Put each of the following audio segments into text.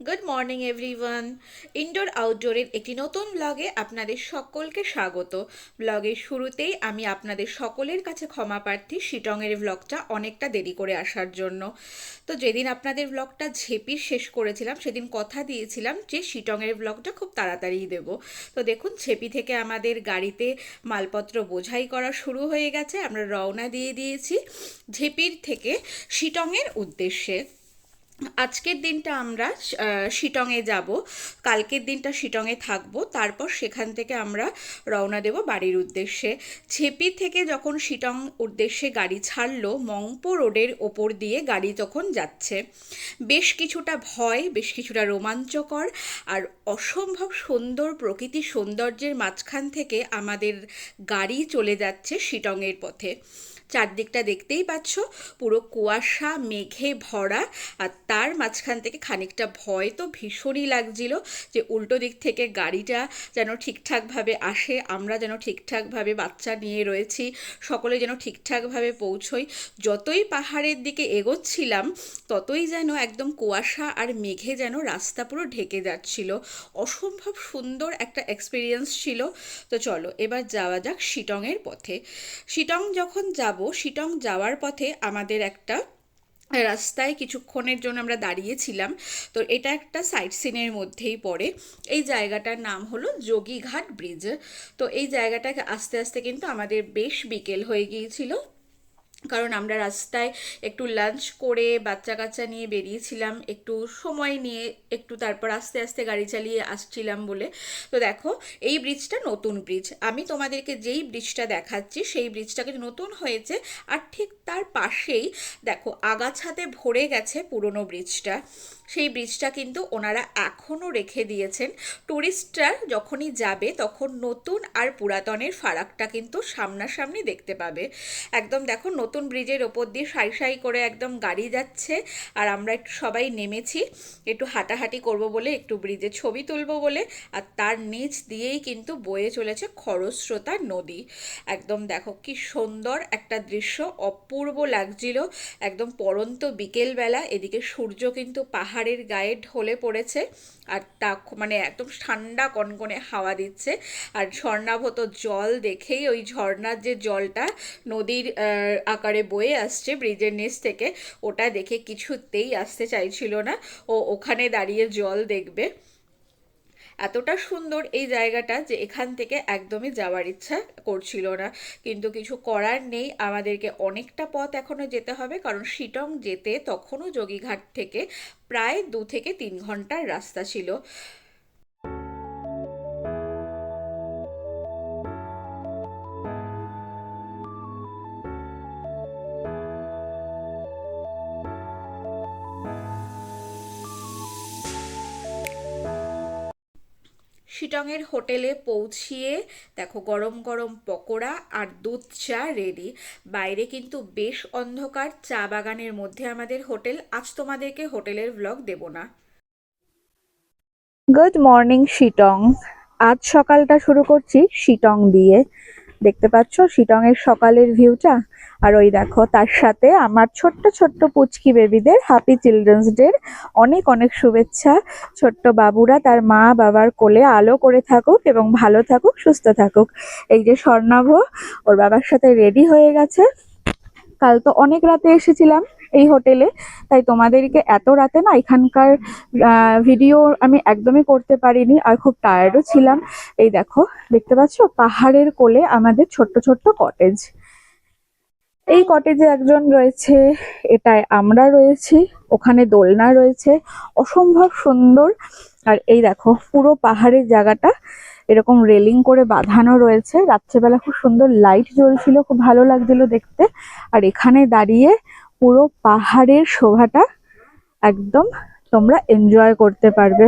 Good morning everyone indoor আউটডোরের একটি নতুন ব্লগে আপনাদের সকলকে স্বাগত। ব্লগের শুরুতেই আমি আপনাদের সকলের কাছে ক্ষমা প্রার্থী শিটংয়ের ব্লগটা অনেকটা দেরি করে আসার জন্য। তো যেদিন আপনাদের ব্লগটা ঝেপির শেষ করেছিলাম, সেদিন কথা দিয়েছিলাম যে শিটংয়ের ব্লগটা খুব তাড়াতাড়ি দেব। তো দেখুন, ঝেপি থেকে আমাদের গাড়িতে মালপত্র বোঝাই করা শুরু হয়ে গেছে। আমরা রওনা দিয়ে দিয়েছি ঝেপির থেকে শিটংয়ের উদ্দেশ্যে। আজকের দিনটা আমরা শিটংয়ে যাব। কালকের দিনটা শিটংয়ে থাকব। তারপর সেখান থেকে আমরা রওনা দেব বাড়ির উদ্দেশ্যে। ছেপি থেকে যখন শিটং উদ্দেশ্যে গাড়ি ছাড়লো, মংপো রোডের ওপর দিয়ে গাড়ি তখন যাচ্ছে। বেশ কিছুটা ভয়, বেশ কিছুটা রোমাঞ্চকর আর অসম্ভব সুন্দর প্রকৃতি সৌন্দর্যের মাঝখান থেকে আমাদের গাড়ি চলে যাচ্ছে শিটংয়ের পথে। চারদিকটা দেখতেই পাচ্ছ। পুরো কুয়াশা, মেঘে ভরা, আর তার মাঝখান থেকে খানিকটা ভয় তো ভীষণই লাগছিল যে উল্টো দিক থেকে গাড়িটা যেন ঠিকঠাকভাবে আসে, আমরা যেন ঠিকঠাকভাবে বাচ্চা নিয়ে রয়েছি, সকলে যেন ঠিকঠাকভাবে পৌঁছই। যতই পাহাড়ের দিকে এগোচ্ছিলাম, ততই যেন একদম কুয়াশা আর মেঘে যেন রাস্তা পুরো ঢেকে যাচ্ছিল। অসম্ভব সুন্দর একটা এক্সপিরিয়েন্স ছিল। তো চলো, এবার যাওয়া যাক শিটংয়ের পথে। শিটং যখন যাব শিটং যাওয়ার পথে আমাদের একটা রাস্তায় কিছুক্ষণের জন্য আমরা দাঁড়িয়েছিলাম। তো এটা একটা সাইট সিনের মধ্যেই পড়ে। এই জায়গাটার নাম হলো যোগীঘাট ব্রিজ। তো এই জায়গাটাকে আস্তে আস্তে কিন্তু আমাদের বেশ বিকেল হয়ে গিয়েছিল। কারণ আমরা রাস্তায় একটু লাঞ্চ করে বাচ্চা কাচ্চা নিয়ে বেরিয়েছিলাম, একটু সময় নিয়ে একটু তারপর আস্তে আস্তে গাড়ি চালিয়ে আসছিলাম বলে। তো দেখো, এই ব্রিজটা নতুন ব্রিজ আমি তোমাদেরকে যেই ব্রিজটা দেখাচ্ছি, সেই ব্রিজটা কিন্তু নতুন হয়েছে, আর ঠিক তার পাশেই দেখো, আগাছাতে ভরে গেছে পুরনো ব্রিজটা সেই ব্রিজটা কিন্তু ওনারা এখনও রেখে দিয়েছেন। টুরিস্টরা যখনই যাবে তখন নতুন আর পুরাতনের ফারাকটা কিন্তু সামনাসামনি দেখতে পাবে। একদম দেখো, নতুন ব্রিজের ওপর দিয়ে সাই সাই করে একদম গাড়ি যাচ্ছে আর আমরা একটু সবাই নেমেছি। একটু হাঁটাহাঁটি করব বলে, একটু ব্রিজে ছবি তুলব বলে আর তার নিচ দিয়েই কিন্তু বয়ে চলেছে খরস্রোতা নদী। একদম দেখো, কি সুন্দর একটা দৃশ্য, অপূর্ব লাগছিল। একদম পরন্ত বিকেলবেলা, এদিকে সূর্য কিন্তু পাহাড়ের গায়ে ঢলে পড়েছে। আর তা মানে একদম ঠান্ডা কনকনে হাওয়া দিচ্ছে। আর ঝর্ণাভত জল দেখেই ওই ঝর্ণার যে জলটা নদীর আকারে বয়ে আসছে ব্রিজের নিচ থেকে, ওটা দেখে কিছুতেই আসতে চাইছিল না। ও ওখানে দাঁড়িয়ে জল দেখবে। এতটা সুন্দর এই জায়গাটা যে এখান থেকে একদমই যাওয়ার ইচ্ছা করছিল না। কিন্তু কিছু করার নেই, আমাদেরকে অনেকটা পথ এখনও যেতে হবে, কারণ শিটং যেতে তখনও যোগীঘাট থেকে প্রায় দু থেকে তিন ঘণ্টার রাস্তা ছিল। শিটংয়ের হোটেলে পৌঁছিয়ে দেখো গরম গরম পকোড়া আর দুধ চা রেডি বাইরে কিন্তু বেশ অন্ধকার, চা বাগানের মধ্যে আমাদের হোটেল। আজ তোমাদেরকে হোটেলের ব্লগ দেব না। গুড মর্নিং শিটং। আজ সকালটা শুরু করছি শিটং দিয়ে। দেখতে পাচ্ছ শিটং এর সকালের ভিউটা আর ওই দেখো, তার সাথে আমার ছোট্ট ছোট্ট পুচকি বেবিদের হ্যাপি চিলড্রেন্স ডে অনেক অনেক শুভেচ্ছা। ছোট্ট বাবুরা, তার মা বাবার কোলে আলো করে থাকুক এবং ভালো থাকুক, সুস্থ থাকুক। এই যে স্বর্ণাভ, ওর বাবার সাথে রেডি হয়ে গেছে। কাল তো অনেক রাতে এসেছিলাম এই হোটেলে, তাই তোমাদেরকে এত রাতে না এখানকার ভিডিও আমি একদমই করতে পারিনি আর খুব টায়ার্ডও ছিলাম। এই দেখো, দেখতে পাচ্ছো? পাহাড়ের কোলে আমাদের ছোট্ট ছোট্ট কটেজ এই কটেজে একজন রয়েছে, এটায় আমরা রয়েছি, ওখানে দোলনা রয়েছে, অসম্ভব সুন্দর। আর এই দেখো, পুরো পাহাড়ের জায়গাটা এরকম রেলিং করে বাঁধানো রয়েছে। রাত্রেবেলা খুব সুন্দর লাইট জ্বলছিল, খুব ভালো লাগছিল দেখতে। আর এখানে দাঁড়িয়ে পুরো পাহাড়ের শোভাটা একদম তোমরা এনজয় করতে পারবে।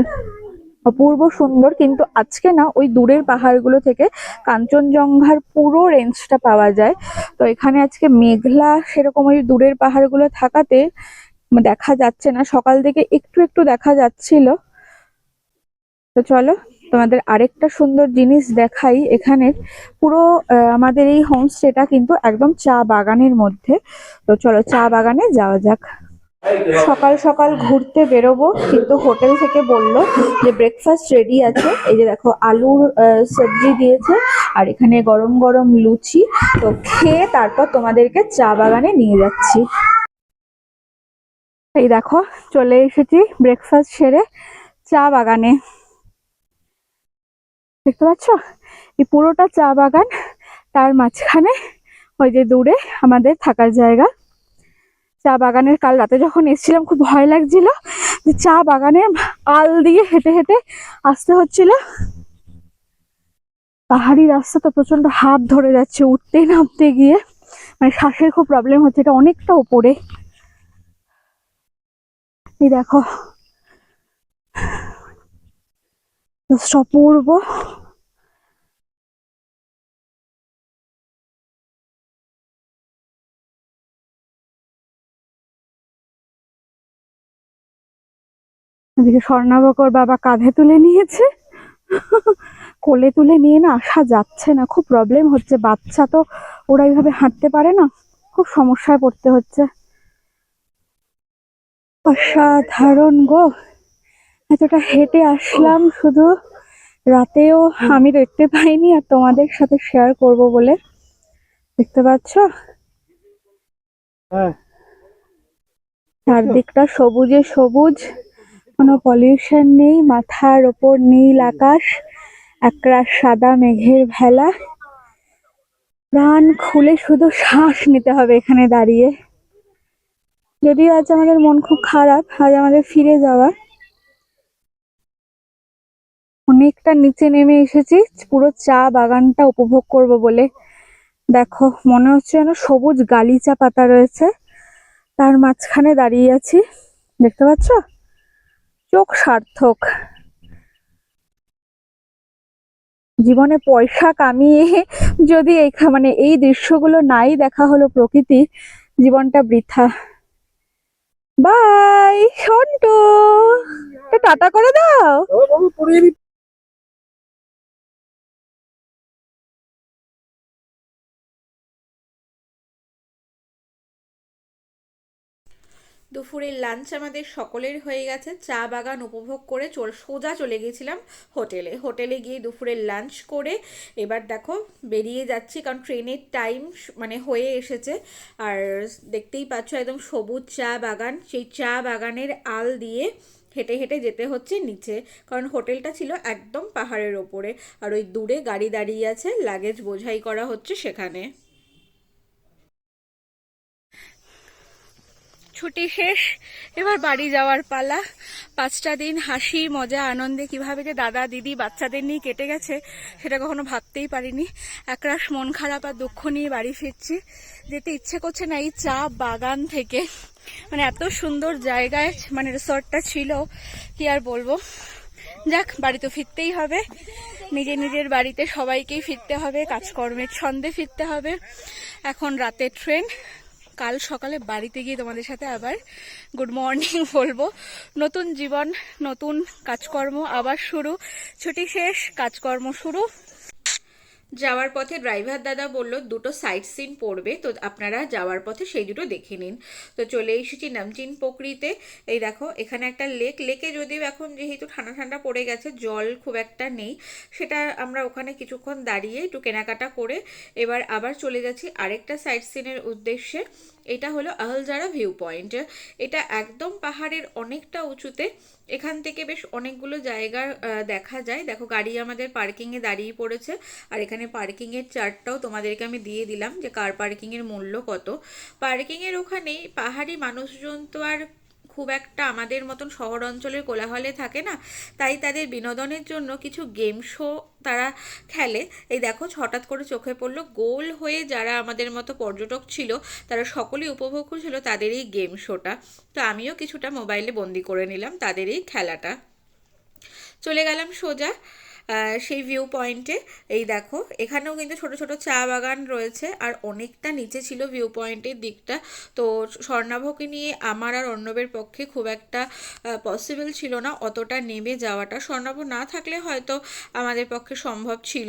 অপূর্ব সুন্দর, কিন্তু আজকে না, ওই দূরের পাহাড়গুলো থেকে কাঞ্চনজঙ্ঘার পুরো রেঞ্জটা পাওয়া যায়। তো এখানে আজকে মেঘলা সেরকম ওই দূরের পাহাড়গুলো থাকাতে দেখা যাচ্ছে না। সকাল থেকে একটু একটু দেখা যাচ্ছিল। তো চলো তোমাদের আরেকটা সুন্দর জিনিস দেখাই এখানের। পুরো আমাদের এই হোমস্টেটা কিন্তু একদম চা বাগানের মধ্যে। তো চলো চা বাগানে যাওয়া যাক। সকাল সকাল ঘুরতে বেরোবো, কিন্তু হোটেল থেকে বলল যে ব্রেকফাস্ট রেডি আছে। এই যে দেখো, আলুর সবজি দিয়েছে, আর এখানে গরম গরম লুচি। তো খেয়ে তারপর তোমাদেরকে চা বাগানে নিয়ে যাচ্ছি। এই দেখো, চলে এসেছি ব্রেকফাস্ট সেরে চা বাগানে। দেখতে পাচ্ছ? এই পুরোটা চা বাগান তার মাঝখানে ওই যে দূরে আমাদের থাকার জায়গা। চা বাগানের কাল রাতে যখন এসেছিলাম, খুব ভয় লাগছিল যে চা বাগানে আল দিয়ে হেঁটে হেঁটে আসতে হচ্ছিল। পাহাড়ি রাস্তা তো প্রচণ্ড হাত ধরে যাচ্ছে, উঠতে নামতে গিয়ে। মানে শ্বাসের খুব প্রবলেম হচ্ছে, এটা অনেকটা উপরে। দেখো। অপূর্ব। এদিকে স্বর্ণাবকর বাবা কাঁধে তুলে নিয়েছে। কোলে তুলে নিয়ে না আসা যাচ্ছে না খুব প্রবলেম হচ্ছে। বাচ্চা তো ওরা এইভাবে হাঁটতে পারে না খুব সমস্যায় পড়তে হচ্ছে। অসাধারণ গো! এতটা হেঁটে আসলাম শুধু। রাতেও আমি দেখতে পাইনি আর তোমাদের সাথে শেয়ার করব বলে। দেখতে পাচ্ছ? হ্যাঁ। চারদিকটা সবুজে সবুজ। কোনো পলিউশন নেই, মাথার ওপর নীল আকাশ, একরাশ সাদা মেঘের ভেলা। প্রাণ খুলে শুধু শ্বাস নিতে হবে এখানে দাঁড়িয়ে। যদিও আজ আমাদের মন খুব খারাপ, আজ আমাদের ফিরে যাওয়া। অনেকটা নিচে নেমে এসেছি, পুরো চা বাগানটা উপভোগ করব বলে। দেখো, মনে হচ্ছে যেন সবুজ গালিচা পাতা রয়েছে। তার মাঝখানে দাঁড়িয়ে আছি। দেখতে পাচ্ছ? চোখ সার্থক। জীবনে পয়সা কামিয়ে যদি এই মানে এই দৃশ্যগুলো নাই দেখা হলো প্রকৃতি, জীবনটা বৃথা। বাই সন্টু। টাটা করে দাও। দুপুরের লাঞ্চ আমাদের সকলের হয়ে গেছে। চা বাগান উপভোগ করে চল সোজা চলে গেছিলাম হোটেলে। হোটেলে গিয়ে দুপুরের লাঞ্চ করে এবার দেখো বেরিয়ে যাচ্ছি কারণ ট্রেনের টাইম মানে হয়ে এসেছে। আর দেখতেই পাচ্ছ একদম সবুজ চা বাগান। সেই চা বাগানের আল দিয়ে হেঁটে হেঁটে যেতে হচ্ছে নিচে কারণ হোটেলটা ছিল একদম পাহাড়ের ওপরে। আর ওই দূরে গাড়ি দাঁড়িয়ে আছে লাগেজ বোঝাই করা হচ্ছে সেখানে। ছুটি শেষ, এবার বাড়ি যাওয়ার পালা। পাঁচটা দিন হাসি, মজা, আনন্দে কীভাবে যে দাদা, দিদি, বাচ্চাদের নিয়ে কেটে গেছে, সেটা কখনো ভাবতেই পারিনি। একরাশ মন খারাপ আর দুঃখ নিয়ে বাড়ি ফিরছি। যেতে ইচ্ছে করছে না এই চা বাগান থেকে। মানে এত সুন্দর জায়গায় মানে রিসর্টটা ছিল, কি আর বলব। যাক, বাড়ি তো ফিরতেই হবে। নিজের নিজের বাড়িতে সবাইকেই ফিরতে হবে, কাজকর্মের ছন্দে ফিরতে হবে। এখন রাতের ট্রেন কাল সকালে বাড়িতে গিয়ে তোমাদের সাথে আবার গুড মর্নিং বলব। নতুন জীবন, নতুন কাজকর্ম আবার শুরু। ছুটি শেষ, কাজকর্ম শুরু। যাওয়ার পথে ড্রাইভার দাদা বলল, দুটো সাইট সিন পড়বে, তো আপনারা যাওয়ার পথে সেই দুটো দেখে নিন। তো চলে এসেছি নামচিন পোকরিতে এই দেখো, এখানে একটা লেক লেকে যদিও এখন যেহেতু ঠান্ডা ঠান্ডা পড়ে গেছে, জল খুব একটা নেই, সেটা আমরা ওখানে কিছুক্ষণ দাঁড়িয়ে একটু কেনাকাটা করে এবার আবার চলে যাচ্ছি আরেকটা সাইট সিনের উদ্দেশ্যে। এটা হলো আহলজারা ভিউ পয়েন্ট এটা একদম পাহাড়ের অনেকটা উঁচুতে। এখান থেকে বেশ অনেকগুলো জায়গা দেখা যায়। দেখো, গাড়ি আমাদের পার্কিংয়ে দাঁড়িয়ে পড়েছে। আর এখানে পার্কিংয়ের চার্টটাও তোমাদেরকে আমি দিয়ে দিলাম যে কার পার্কিংয়ের মূল্য কত। পার্কিংয়ের ওখানেই পাহাড়ি মানুষজন তো আর খুব একটা আমাদের মতন শহর অঞ্চলের কোলাহলে থাকে না, তাই তাদের বিনোদনের জন্য কিছু গেম শো তারা খেলে। এই দেখো, হঠাৎ করে চোখে পড়ল, গোল হয়ে যারা আমাদের মতো পর্যটক ছিল, তারা সকলেই উপভোগ করছিল তাদের এই গেম শোটা তো আমিও কিছুটা মোবাইলে বন্দি করে নিলাম তাদের এই খেলাটা। চলে গেলাম সোজা। সেই ভিউ পয়েন্টে এই দেখো, এখানেও কিন্তু ছোট ছোট চা বাগান রয়েছে, আর অনেকটা নিচে ছিল ভিউ পয়েন্টের দিকটা। তো স্বর্ণাভকে নিয়ে আমার আর অর্ণবের পক্ষে খুব একটা পসিবল ছিল না অতটা নেমে যাওয়াটা। স্বর্ণাভ না থাকলে হয়তো আমাদের পক্ষে সম্ভব ছিল।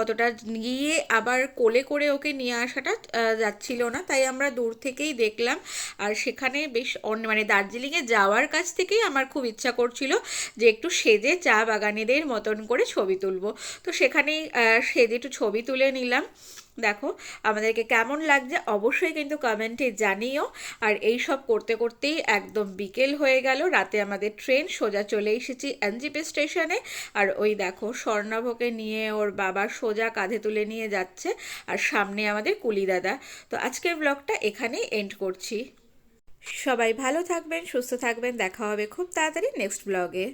অতটা গিয়ে আবার কোলে করে ওকে নিয়ে আসাটা যাচ্ছিল না। তাই আমরা দূর থেকেই দেখলাম। আর সেখানে বেশ অন্য মানে দার্জিলিংয়ে যাওয়ার কাছ থেকেই আমার খুব ইচ্ছা করছিল যে একটু সেজে চা বাগানেদের মতন করে ছবি তুলবো। তো সেখানেই সেজে একটু ছবি তুলে নিলাম। দেখো, আমাদেরকে কেমন লাগছে অবশ্যই কিন্তু কমেন্টে জানিও। আর এই সব করতে করতেই একদম বিকেল হয়ে গেল, রাতে আমাদের ট্রেন, সোজা চলে এসেছি এনজিপি স্টেশনে। আর ওই দেখো স্বর্ণভকে নিয়ে ওর বাবা সোজা কাঁধে তুলে নিয়ে যাচ্ছে, আর সামনে আমাদের কুলি দাদা। তো আজকের ব্লগটা এখানেই এন্ড করছি। সবাই ভালো থাকবেন, সুস্থ থাকবেন, দেখা হবে খুব তাড়াতাড়ি নেক্সট ব্লগে